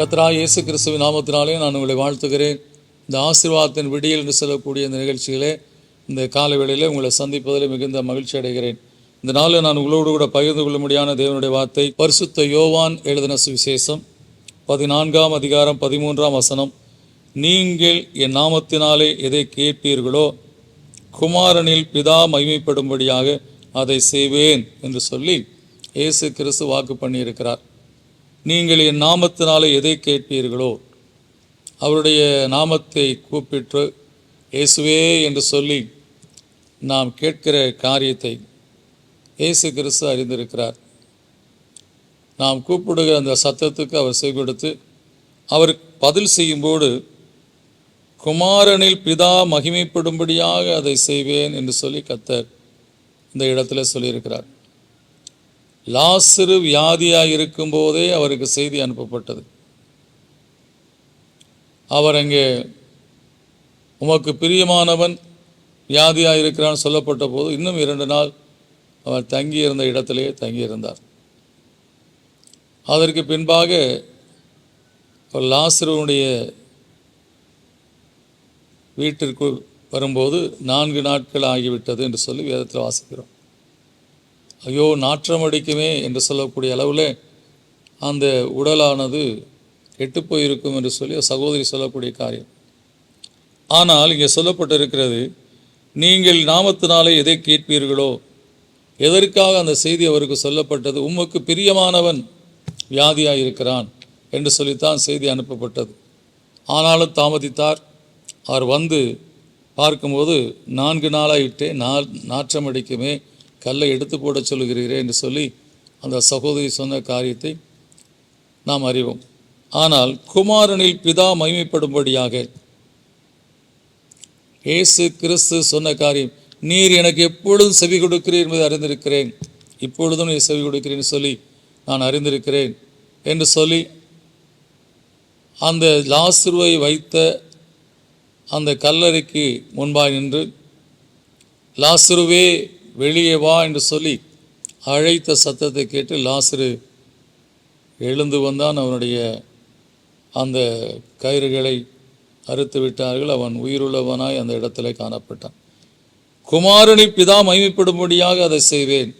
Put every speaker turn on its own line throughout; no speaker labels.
கத்ரா இயேசு கிறிஸ்துவின் நாமத்தினாலே நான் உங்களை வாழ்த்துகிறேன். இந்த ஆசீர்வாதத்தின் விடியல் என்று சொல்லக்கூடிய இந்த நிகழ்ச்சிகளே இந்த கால வேளையில் உங்களை சந்திப்பதில் மிகுந்த மகிழ்ச்சி அடைகிறேன். இந்த நாளில் நான் உங்களோடு கூட பகிர்ந்து கொள்ளும்படியான தேவனுடைய வார்த்தை பரிசுத்த யோவான் எழுதின சுவிசேஷம் பதினான்காம் அதிகாரம் பதிமூன்றாம் வசனம். நீங்கள் என் நாமத்தினாலே எதை கேட்பீர்களோ குமாரனில் பிதா மகிமைப்படும்படியாக அதை செய்வேன் என்று சொல்லி இயேசு கிறிஸ்து வாக்கு பண்ணியிருக்கிறார். நீங்கள் என் நாமத்தினாலே எதை கேட்பீர்களோ அவருடைய நாமத்தை கூப்பிட்டு இயேசுவே என்று சொல்லி நாம் கேட்கிற காரியத்தை இயேசு கிறிஸ்து அறிந்திருக்கிறார். நாம் கூப்பிடுகிற அந்த சத்தத்துக்கு அவர் செவி கொடுத்து அவர் பதில் செய்யும்போது குமாரனில் பிதா மகிமைப்படும்படியாக அதை செய்வேன் என்று சொல்லி கத்தர் இந்த இடத்துல சொல்லியிருக்கிறார். லாசிறு வியாதியாக இருக்கும்போதே அவருக்கு செய்தி அனுப்பப்பட்டது. அவர் அங்கே உமக்கு பிரியமானவன் வியாதியாக இருக்கிறான் சொல்லப்பட்ட போது இன்னும் இரண்டு நாள் அவர் தங்கியிருந்த இடத்திலேயே தங்கியிருந்தார். அதற்கு பின்பாக லாசருவனுடைய வீட்டிற்கு வரும்போது நான்கு நாட்கள் ஆகிவிட்டது என்று சொல்லி வேதத்தில் வாசிக்கிறோம். ஐயோ நாற்றம் அடிக்குமே என்று சொல்லக்கூடிய அளவில் அந்த உடலானது கெட்டு போயிருக்கும் என்று சொல்லி சகோதரி சொல்லக்கூடிய காரியம். ஆனால் இங்கே சொல்லப்பட்டிருக்கிறது நீங்கள் நாமத்தினாலே எதை கேட்பீர்களோ எதற்காக அந்த செய்தி அவருக்கு சொல்லப்பட்டது உமக்கு பிரியமானவன் வியாதியாக இருக்கிறான் என்று சொல்லித்தான் செய்தி அனுப்பப்பட்டது. ஆனாலும் தாமதித்தார். அவர் வந்து பார்க்கும்போது நான்கு நாளாயிட்டே நா நாற்றம் அடிக்குமே கல்லை எடுத்து போட சொல்கிறீரே என்று சொல்லி அந்த சகோதரி சொன்ன காரியத்தை நாம் அறிவோம். ஆனால் குமாரனில் பிதா மகிமைப்படும்படியாக இயேசு கிறிஸ்து சொன்ன காரியம் நீர் எனக்கு எப்பொழுதும் செவி கொடுக்கிறீர் என்பதை அறிந்திருக்கிறேன். இப்பொழுதும் நீ செவி கொடுக்கிறேன் சொல்லி நான் அறிந்திருக்கிறேன் என்று சொல்லி அந்த லாசுருவை வைத்த அந்த கல்லறைக்கு முன்பாய் நின்று லாசுருவே வெளியே வா என்று சொல்லி அழைத்த சத்தத்தை கேட்டு லாசரு எழுந்து வந்தான். அவனுடைய அந்த கயிறுகளை அறுத்து விட்டார்கள். அவன் உயிருள்ளவனாய் அந்த இடத்துல காணப்பட்டான். குமாரனை பிதா மகிமைப்படும்படியாக அதை செய்வேன்.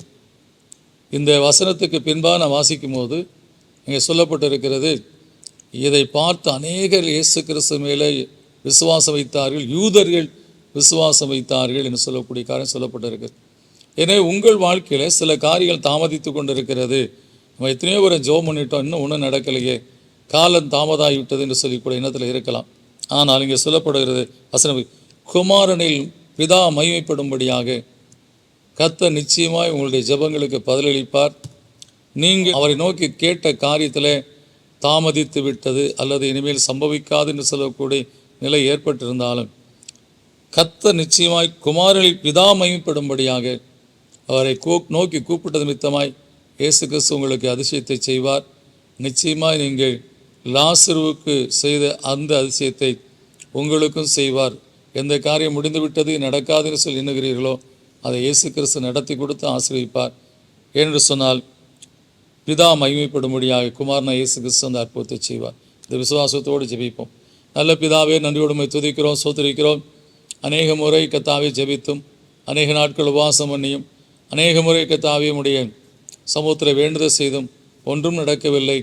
இந்த வசனத்துக்கு பின்பாக நான் வாசிக்கும் போது இங்கே சொல்லப்பட்டிருக்கிறது இதை பார்த்து அநேகர் இயேசு கிறிஸ்து மேலே விசுவாசம் வைத்தார்கள் யூதர்கள் விசுவாசம் வைத்தார்கள் என்று சொல்லக்கூடிய காரியம் சொல்லப்பட்டிருக்கிறது. எனவே உங்கள் வாழ்க்கையில் சில காரியங்கள் தாமதித்து கொண்டிருக்கிறது. நம்ம எத்தனையோ ஒரு ஜோ பண்ணிட்டோம் இன்னும் ஒன்றும் நடக்கலையே. காலம் தாமதாகிவிட்டது என்று சொல்லி கூட இருக்கலாம். ஆனால் இங்கே சொல்லப்படுகிறது வசனம் குமாரனில் பிதா மகிமைப்படும்படியாக கத்த நிச்சயமாய் உங்களுடைய ஜெபங்களுக்கு பதிலளிப்பார். நீங்கள் அவரை நோக்கி கேட்ட காரியத்தில் தாமதித்து விட்டது அல்லது இனிமேல் சம்பவிக்காது என்று சொல்லக்கூடிய நிலை ஏற்பட்டிருந்தாலும் கத்த நிச்சயமாய் குமாரனில் பிதா மகிமைப்படும்படியாக அவரை கூ நோக்கி கூப்பிட்டது நிமித்தமாய் இயேசு கிறிஸ்து உங்களுக்கு அதிசயத்தை செய்வார். நிச்சயமாய் நீங்கள் லாசருவுக்கு செய்த அந்த அதிசயத்தை உங்களுக்கும் செய்வார். எந்த காரியம் முடிந்துவிட்டது நடக்காதுன்னு சொல்லி எண்ணுகிறீர்களோ அதை இயேசு கிறிஸ்து நடத்தி கொடுத்து ஆசிரியப்பார் என்று சொன்னால் பிதா மகிமைப்படும்படியாக குமாரனா இயேசு கிறிஸ்து அந்த அற்புதத்தை செய்வார். இந்த விசுவாசத்தோடு ஜெபிப்போம். நல்ல பிதாவே நன்றியோடுமை துதிக்கிறோம் சோதரிக்கிறோம் அநேக முறை கத்தாவே ஜெபித்தும் அநேக நாட்கள் உபவாசம் பண்ணியும் அநேக முறை கத்தாவே உடைய சமூகத்தில் வேண்டுதல் செய்தும் ஒன்றும் நடக்கவில்லை.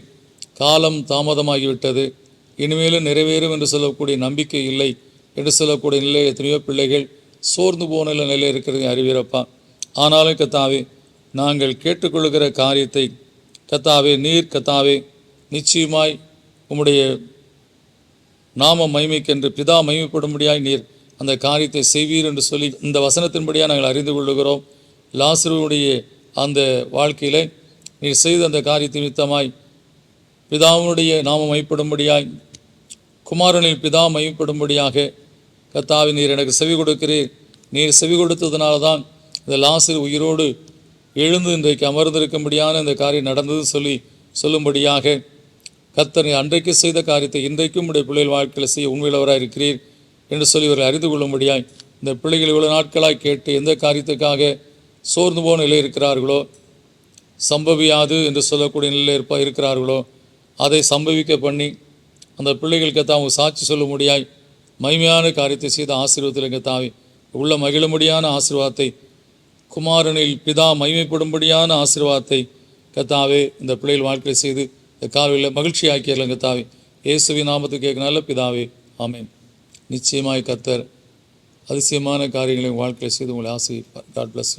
காலம் தாமதமாகிவிட்டது. இனிமேலும் நிறைவேறும் என்று சொல்லக்கூடிய நம்பிக்கை இல்லை என்று சொல்லக்கூடிய நிலை எத்தனையோ பிள்ளைகள் சோர்ந்து போன நிலையில் இருக்கிறது அறிவீரப்பா. ஆனாலும் கத்தாவே நாங்கள் கேட்டுக்கொள்கிற காரியத்தை கத்தாவே நீர் கத்தாவே நிச்சயமாய் உம்முடைய நாம மகிமைக்கென்று பிதா மகிமைப்படும்படியாய் நீர் அந்த காரியத்தை செய்வீர் என்று சொல்லி இந்த வசனத்தின்படியாக நாங்கள் அறிந்து கொள்ளுகிறோம். லாசருடைய அந்த வாழ்க்கையிலே நீர் செய்த அந்த காரியத்தை நிமித்தமாய் பிதாவுடைய நாமம் மைப்படும்படியாய் குமாரனில் பிதா மைப்படும்படியாக கத்தாவி நீர் எனக்கு செவி கொடுக்கிறீர். நீர் செவி கொடுத்ததுனால தான் இந்த லாசர் உயிரோடு எழுந்து இன்றைக்கு அமர்ந்திருக்கும்படியான இந்த காரியம் நடந்தது சொல்லி சொல்லும்படியாக கத்தனை அன்றைக்கு செய்த காரியத்தை இன்றைக்கும் உடைய பிள்ளைகள் வாழ்க்கையில் செய்ய உண்மையிலவராக இருக்கிறீர் என்று சொல்லி இவர்கள் அறிந்து கொள்ளும்படியாய் இந்த பிள்ளைகள் இவ்வளவு நாட்களாய் கேட்டு எந்த காரியத்துக்காக சோர்ந்து போன நிலை இருக்கிறார்களோ? சம்பவியாது என்று சொல்லக்கூடிய நிலையில் இருப்பா இருக்கிறார்களோ? அதை சம்பவிக்க பண்ணி அந்த பிள்ளைகளுக்கு கத்தாவை சாட்சி சொல்ல முடியாய். மகிமையான காரியத்தை செய்த ஆசீர்வாதத்தில் தாவி உள்ள மகிழும்படியான ஆசீர்வாதத்தை குமாரனில் பிதா மகிமைப்படும்படியான ஆசீர்வாதத்தை கத்தாவே இந்த பிள்ளைகள் வாழ்க்கையை செய்து இந்த காலையில் மகிழ்ச்சி ஆக்கியர்லாம் கத்தாவே. இயேசுவின் இயேசுவி நாமத்தை நல்ல பிதாவே ஆமேன். நிச்சயமாய் கத்தர் அதிசயமான காரியங்களை வாழ்க்கையில் செய்து உங்களை ஆசிரியப்பார் காட் bless